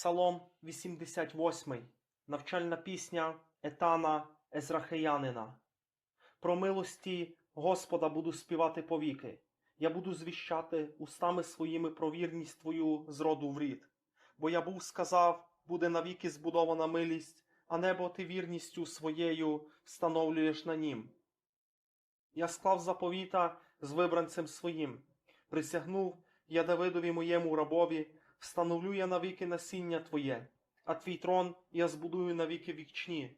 Псалом 88, навчальна пісня Етана Езрахеянина. Про милості Господа буду співати повіки. Я буду звіщати устами своїми про вірність Твою з роду в рід. Бо я був сказав, буде навіки збудована милість, а небо ти вірністю своєю встановлюєш на нім. Я склав заповіта з вибранцем своїм, присягнув я Давидові моєму рабові, встановлю я навіки насіння Твоє, а твій трон я збудую навіки вічні.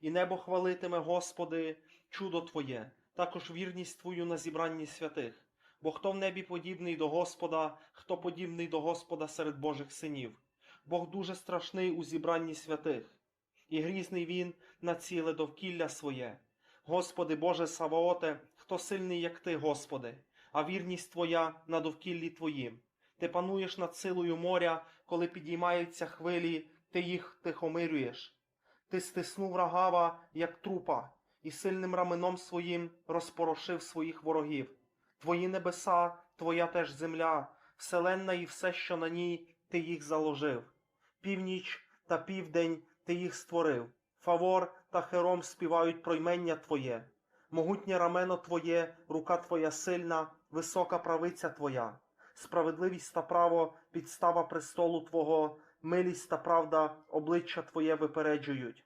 І небо хвалитиме, Господи, чудо Твоє, також вірність Твою на зібранні святих. Бо хто в небі подібний до Господа, хто подібний до Господа серед Божих синів. Бог дуже страшний у зібранні святих, і грізний він на ціле довкілля своє. Господи Боже Саваоте, хто сильний, як Ти, Господи, а вірність Твоя на довкіллі Твоїм. Ти пануєш над силою моря, коли підіймаються хвилі, ти їх тихомирюєш. Ти стиснув рагава, як трупа, і сильним раменом своїм розпорошив своїх ворогів. Твої небеса, твоя теж земля, вселенна і все, що на ній, ти їх заложив. Північ та південь ти їх створив. Фавор та хером співають про ймення Твоє. Могутнє рамено Твоє, рука Твоя сильна, висока правиця Твоя. Справедливість та право, підстава престолу Твого, милість та правда обличчя Твоє випереджують.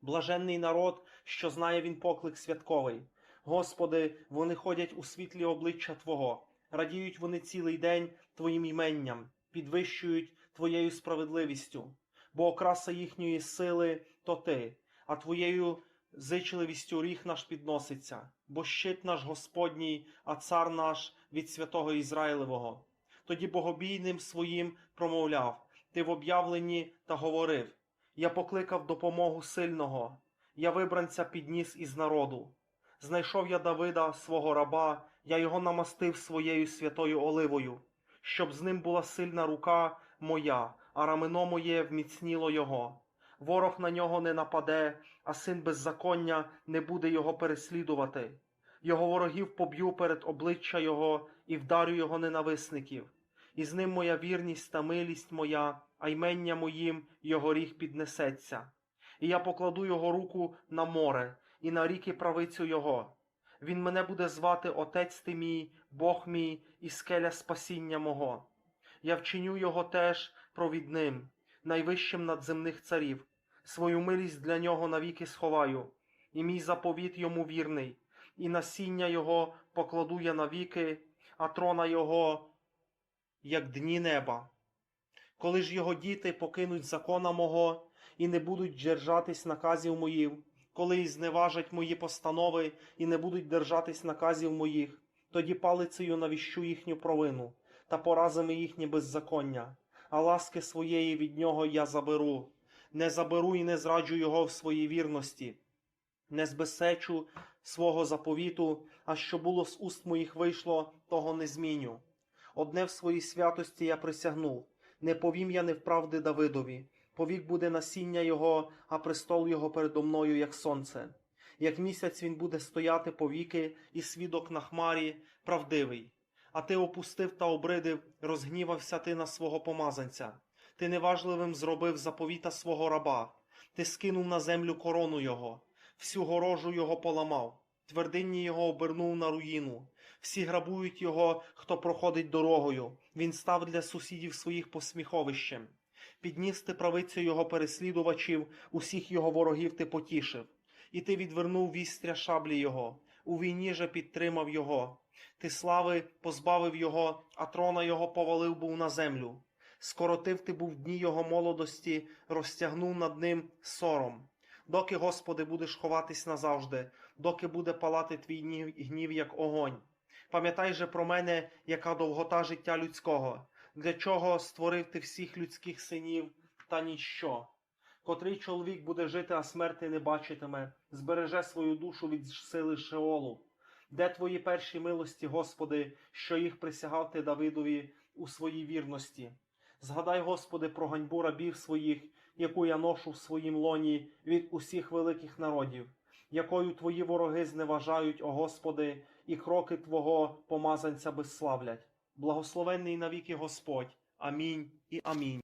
Блаженний народ, що знає він поклик святковий. Господи, вони ходять у світлі обличчя Твого, радіють вони цілий день Твоїм іменням, підвищують Твоєю справедливістю, бо окраса їхньої сили то Ти, а Твоєю зичливістю ріг наш підноситься, бо щит наш Господній, а цар наш від святого Ізраїлевого. Тоді богобійним своїм промовляв, ти в об'явленні та говорив: Я покликав допомогу сильного, я вибранця підніс із народу. Знайшов я Давида, свого раба, я його намастив своєю святою оливою, щоб з ним була сильна рука моя, а рамено моє вміцніло його. Ворог на нього не нападе, а син беззаконня не буде його переслідувати. Його ворогів поб'ю перед обличчя його і вдарю його ненависників. І з ним моя вірність та милість моя, а ймення моїм його ріг піднесеться. І я покладу його руку на море, і на ріки правицю його. Він мене буде звати Отець ти мій, Бог мій і скеля спасіння мого. Я вчиню його теж провідним, найвищим над земних царів. Свою милість для нього навіки сховаю, і мій заповіт йому вірний, і насіння його покладу я навіки, а трона його, як дні неба. Коли ж його діти покинуть закона мого і не будуть держатись наказів моїх, коли і зневажать мої постанови і не будуть держатись наказів моїх, тоді палицею навіщу їхню провину та поразами їхнє беззаконня, а ласки своєї від нього я заберу, не заберу і не зраджу його в своїй вірності, не збесечу свого заповіту, а що було з уст моїх вийшло, того не зміню. Одне в своїй святості я присягнув, не повім я невправди Давидові, повік буде насіння його, а престол його передо мною, як сонце. Як місяць він буде стояти повіки, і свідок на хмарі правдивий. А ти опустив та обридив, розгнівався ти на свого помазанця. Ти неважливим зробив заповіта свого раба, ти скинув на землю корону його, всю горожу його поламав, твердинні його обернув на руїну. Всі грабують його, хто проходить дорогою. Він став для сусідів своїх посміховищем. Підніс ти правицю його переслідувачів, усіх його ворогів ти потішив. І ти відвернув вістря шаблі його, у війні же підтримав його. Ти слави позбавив його, а трона його повалив був на землю. Скоротив ти був дні його молодості, розтягнув над ним сором. Доки, Господи, будеш ховатись назавжди, доки буде палати твій гнів, як огонь. Пам'ятай же про мене, яка довгота життя людського, для чого створив ти всіх людських синів та ніщо. Котрий чоловік буде жити, а смерти не бачитиме, збереже свою душу від сили Шеолу. Де твої перші милості, Господи, що їх присягав ти Давидові у своїй вірності? Згадай, Господи, про ганьбу рабів своїх, яку я ношу в своїм лоні від усіх великих народів, якою твої вороги зневажають, о Господи, і кроки Твого помазанця безславлять. Благословенний навіки Господь. Амінь і амінь.